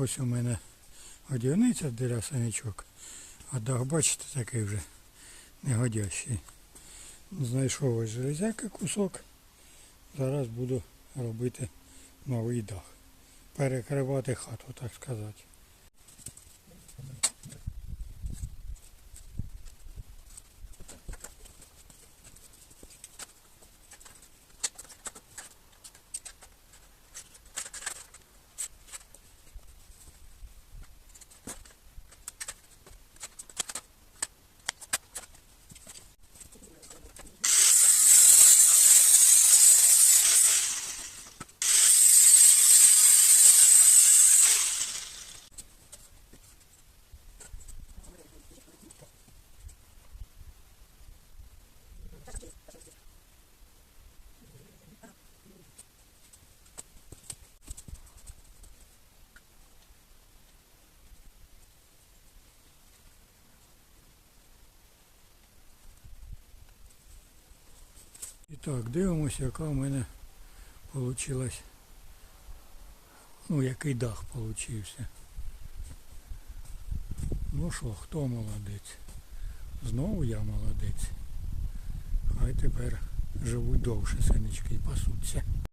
Ось у мене годівниця для саничок. А дах, бачите, такий вже негодящий. Знайшов ось железяки кусок. Зараз буду робити новий дах. Перекривати хату, так сказати. І так, дивимося, яка в мене вийшла. Ну, який дах получився. Ну що, хто молодець? Знову я молодець. Хай тепер живуть довше синички і пасуться.